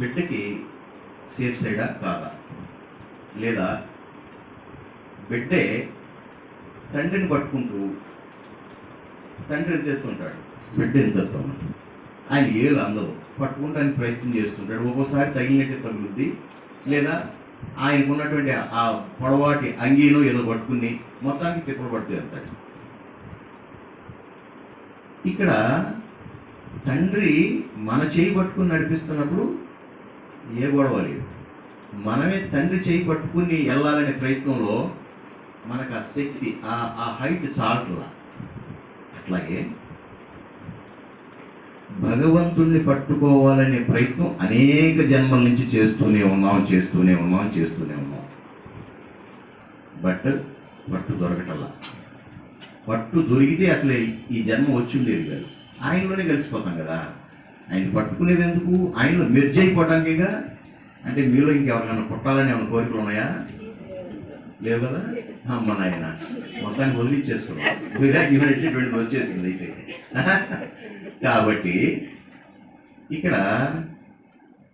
బిడ్డకి సేఫ్ సైడా కాదా? లేదా బిడ్డే తండ్రిని పట్టుకుంటూ తండ్రి ఎంత బిడ్డ ఎంత ఆయన ఏలు అందదు. పట్టుకుంటానికి ప్రయత్నం చేస్తుంటాడు. ఒక్కోసారి తగిలినట్టే తగులుద్ది. లేదా ఆయనకు ఉన్నటువంటి ఆ పొడవాటి అంగీను ఏదో పట్టుకుని మొత్తానికి తిప్పలు పడుతూ వెళ్తాడు. ఇక్కడ తండ్రి మన చేయి పట్టుకుని నడిపిస్తున్నప్పుడు ఏ గొడవ లేదు. మనమే తండ్రి చేయి పట్టుకుని వెళ్ళాలనే ప్రయత్నంలో మనకు ఆ శక్తి ఆ ఆ హైట్ చాలట్లా. అట్లాగే భగవంతుణ్ణి పట్టుకోవాలనే ప్రయత్నం అనేక జన్మల నుంచి చేస్తూనే ఉన్నాం చేస్తూనే ఉన్నాం చేస్తూనే ఉన్నాం. బట్ పట్టు దొరకటల్లా పట్టు దొరికితే అసలు ఈ జన్మ వచ్చి ఉండేది కాదు. ఆయనలోనే కలిసిపోతాం కదా. ఆయన పట్టుకునేది ఎందుకు? ఆయనలో మెర్జ్ అయిపోవటానికేగా? అంటే మీలో ఇంకెవరికైనా పుట్టాలని ఏమైనా కోరికలు ఉన్నాయా? లేవు కదా? అమ్మ నాయన మొత్తాన్ని వదిలిచ్చేసుకున్నాం విరాగ్యమైనటువంటి వచ్చేసింది అయితే. కాబట్టి ఇక్కడ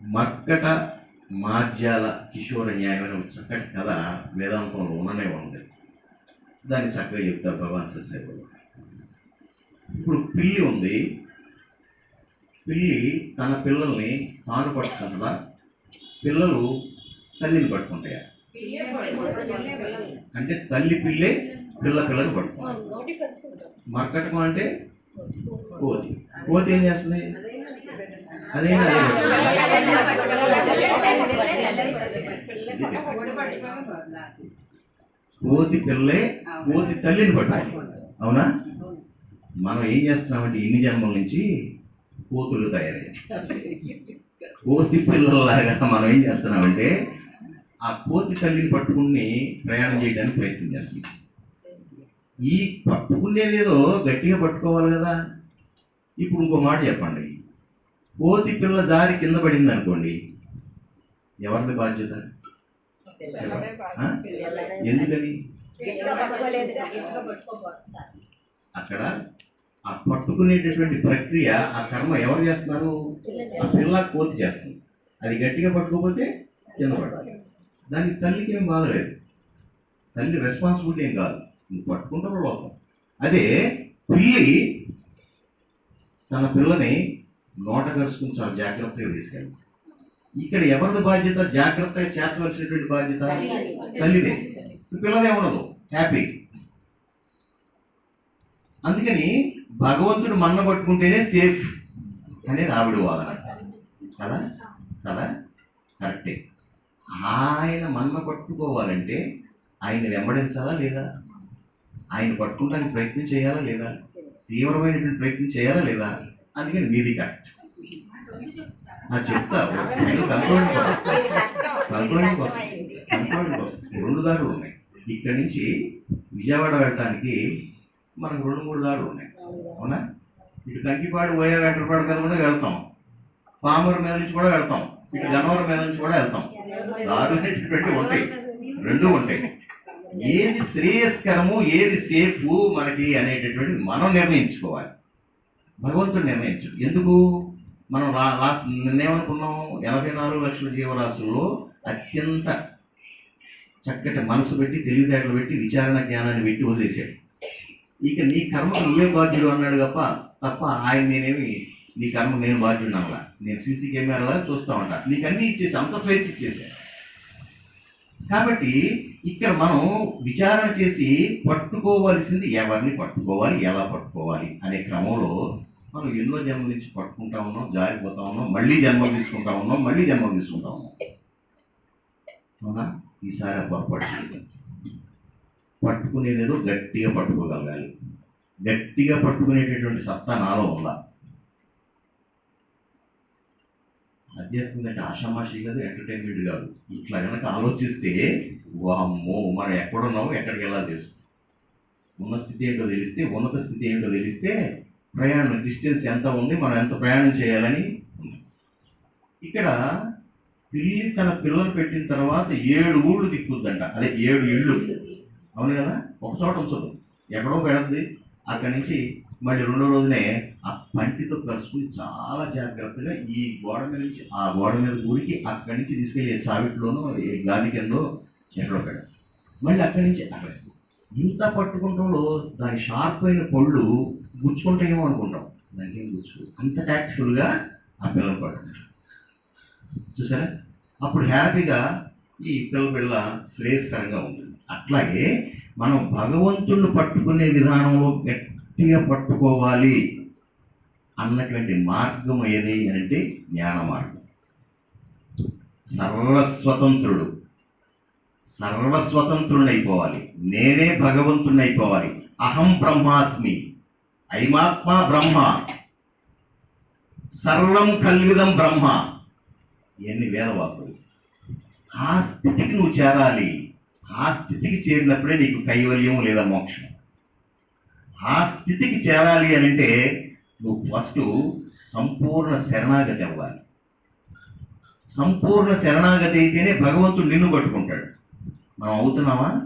మక్కట మార్జాల కిషోర న్యాయమైన ఒక చక్కటి కథ వేదాంతంలో ఉన్ననే ఉంది. దాన్ని చక్కగా చెప్తారు భగవాన్ సత్యసాయి ఇప్పుడు పిల్లి ఉంది. పిల్లి తన పిల్లల్ని తాను పట్టుకుంటుందా పిల్లలు తల్లిని పట్టుకుంటాయా? అంటే తల్లి పిల్లే పిల్ల పిల్లని కలుసుకుంటాం మర్కటకం అంటే కోతి కోతి ఏం చేస్తుంది? అదే కోతి పిల్లే కోతి తల్లిని పట్టుకుంటుంది అవునా. మనం ఏం చేస్తున్నామంటే ఇన్ని జన్మల నుంచి కోతులు తయారయ్యాయి కోతి పిల్లల్లాగా మనం ఏం చేస్తున్నామంటే ఆ కోతి తల్లిని పట్టుకుని ప్రయాణం చేయడానికి ప్రయత్నం చేస్తున్నాం. ఈ పట్టుకునేదేదో గట్టిగా పట్టుకోవాలి కదా. ఇప్పుడు ఇంకో మాట చెప్పండి. కోతి పిల్ల జారి కింద పడింది అనుకోండి ఎవరిది బాధ్యత? ఎందుకని? అక్కడ ఆ పట్టుకునేటటువంటి ప్రక్రియ ఆ కర్మ ఎవరు చేస్తున్నారు? ఆ పిల్ల కోతి చేస్తుంది. అది గట్టిగా పట్టుకోకపోతే కింద పడాలి. దానికి తల్లికి ఏం బాధ లేదు. తల్లి రెస్పాన్సిబిలిటీ ఏం కాదు. నువ్వు పట్టుకుంటావు లోపం అదే పిల్లి తన పిల్లని నోట కలుసుకుని చాలా జాగ్రత్తగా తీసుకెళ్ళి ఇక్కడ ఎవరిది బాధ్యత? జాగ్రత్తగా చేర్చవలసినటువంటి బాధ్యత తల్లిదే. పిల్లదే ఉండదు హ్యాపీ అందుకని భగవంతుడు మన్న పట్టుకుంటేనే సేఫ్ అనేది ఆవిడ వాదన. కదా? కదా? కరెక్టే. ఆయన మన్న పట్టుకోవాలంటే ఆయన వెంబడించాలా లేదా? ఆయన పట్టుకోవడానికి ప్రయత్నం చేయాలా లేదా? తీవ్రమైనటువంటి ప్రయత్నం చేయాలా లేదా? అందుకని మీది కరెక్ట్. చెప్తా. నేను కంట్రోలింగ్ వస్తుంది. కంట్రోలింగ్ వస్తుంది. రెండు దారులు ఉన్నాయి. ఇక్కడి నుంచి విజయవాడ వెళ్ళడానికి మనకు రెండు మూడు దారులు ఉన్నాయి. అవునా? ఇటు కంకిపాడు పోయే వెంటపాడు మీద కూడా వెళ్తాం. పామూరు మీద నుంచి కూడా వెళ్తాం. ఇటు గన్నవరం మీద నుంచి కూడా వెళ్తాం. దారులు పెట్టి ఉంటాయి. రెండు ఉంటాయి. ఏది శ్రేయస్కరము ఏది సేఫ్ మనకి అనేటటువంటిది మనం నిర్ణయించుకోవాలి. భగవంతుడు నిర్ణయించడు. ఎందుకు? మనం రా లాస్ట్ నిన్నేమనుకున్నాం ఎనభై నాలుగు లక్షల జీవరాశుల్లో అత్యంత చక్కటి మనసు పెట్టి తెలివితేటలు పెట్టి విచారణ జ్ఞానాన్ని పెట్టి వదిలేశాడు. ఇక నీ కర్మకు నువ్వే బాధ్యుడు అన్నాడు తప్ప తప్ప ఆయన నేనేమి నీ కర్మ నేను బాధ్యుడు అలా నేను సీసీ కెమెరాలా చూస్తా ఉంటా. నీకు అన్ని ఇచ్చేసి అంత స్వేచ్ఛ ఇచ్చేసా. కాబట్టి ఇక్కడ మనం విచారణ చేసి పట్టుకోవాల్సింది ఎవరిని పట్టుకోవాలి ఎలా పట్టుకోవాలి అనే క్రమంలో మనం ఎన్నో జన్మల నుంచి పట్టుకుంటా ఉన్నాం జారిపోతా ఉన్నాం మళ్ళీ జన్మ తీసుకుంటా ఉన్నాం మళ్ళీ జన్మ తీసుకుంటా ఉన్నాం. అవునా? ఈసారి పొరపాటు పట్టుకునేదేదో గట్టిగా పట్టుకోగలగాలి. గట్టిగా పట్టుకునేటటువంటి సత్తా నాలో ఉందా? ఆధ్యాత్మిక అంటే ఆషామాషి కాదు ఎంటర్టైన్మెంట్ కాదు. ఇట్లా కనుక ఆలోచిస్తే వామ్మో మనం ఎక్కడున్నామో ఎక్కడికి వెళ్ళాలి తెలుసు. ఉన్న స్థితి ఏంటో తెలిస్తే ఉన్నత స్థితి ఏంటో తెలిస్తే ప్రయాణం డిస్టెన్స్ ఎంత ఉంది మనం ఎంత ప్రయాణం చేయాలని ఇక్కడ పిల్లి తన పిల్లలు పెట్టిన తర్వాత ఏడు ఊళ్ళు తిప్పుద్దంట. అదే ఏడు ఇళ్ళు. అవును కదా? ఒక చోట ఉంచదు ఎక్కడో పెడద్ది. అక్కడి నుంచి మళ్ళీ రెండో రోజునే ఆ పంటితో కలుసుకుని చాలా జాగ్రత్తగా ఈ గోడ మీద నుంచి ఆ గోడ మీద ఊరికి అక్కడి నుంచి తీసుకెళ్ళి చావిట్లోనో ఏ గాది కిందో ఎక్కడో పెడతారు మళ్ళీ అక్కడి నుంచి అక్కడ ఇంత పట్టుకుంటంలో దాని షార్ప్ అయిన పళ్ళు గుచ్చుకుంటాయేమో అనుకుంటాం. దానికి ఏం గుచ్చు? అంత ట్యాక్ట్ఫుల్గా ఆ పిల్లలు పట్టుకుంటారు చూసారా? అప్పుడు హ్యాపీగా ఈ పిల్ల పిల్ల శ్రేయస్కరంగా ఉంటుంది. అట్లాగే మనం భగవంతుణ్ణి పట్టుకునే విధానంలో గట్టిగా పట్టుకోవాలి అన్నటువంటి మార్గం ఏది అంటే జ్ఞాన మార్గం సర్వస్వతంత్రుడు సర్వస్వతంత్రుని అయిపోవాలి నేనే భగవంతుణ్ణి అయిపోవాలి అహం బ్రహ్మాస్మి ఐమాత్మ బ్రహ్మ సర్వం కల్విదం బ్రహ్మ. ఇవన్నీ వేదవాకులు ఆ స్థితికి నువ్వు చేరాలి. ఆ స్థితికి చేరినప్పుడే నీకు కైవల్యం లేదా మోక్షం. ఆ స్థితికి చేరాలి అని అంటే నువ్వు ఫస్ట్ సంపూర్ణ శరణాగతి అవ్వాలి. సంపూర్ణ శరణాగతి అయితేనే భగవంతుడు నిన్ను పట్టుకుంటాడు. మనం అవుతున్నావా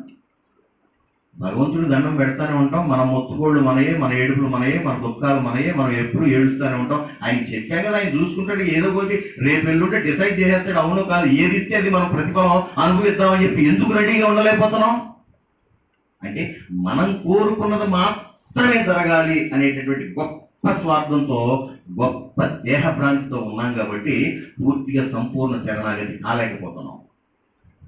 భగవంతుడు దండం పెడతానే ఉంటాం. మన మొత్తుకోళ్ళు మనయే మన ఏడుపులు మనయే మన దుఃఖాలు మనయే మనం ఎప్పుడు ఏడుస్తూనే ఉంటాం. ఆయన చెప్పా కదా ఆయన చూసుకుంటాడు ఏదో ఒకటి రేపు ఎల్లుంటే డిసైడ్ చేసేస్తాడు. అవును కాదు ఏది ఇస్తే అది మనం ప్రతిఫలం అనుభవిద్దామని చెప్పి ఎందుకు రెడీగా ఉండలేకపోతున్నాం? అంటే మనం కోరుకున్నది మాత్రమే జరగాలి అనేటటువంటి గొప్ప స్వార్థంతో గొప్ప దేహ భ్రాంతితో ఉన్నాం కాబట్టి పూర్తిగా సంపూర్ణ శరణాగతి కాలేకపోతున్నాం.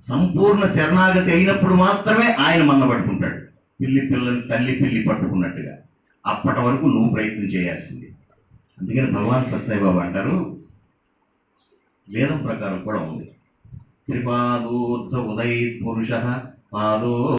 సంపూర్ణ శరణాగతి అయినప్పుడు మాత్రమే ఆయన మన్న పట్టుకుంటాడు. పిల్లి పిల్లని తల్లి పిల్లి పట్టుకున్నట్టుగా. అప్పటి వరకు నువ్వు ప్రయత్నం చేయాల్సింది. అందుకని భగవాన్ సత్సాయిబాబు అంటారు వేదం ప్రకారం కూడా ఉంది. త్రిపాదోర్ధ ఉదయ్ పురుష పాదో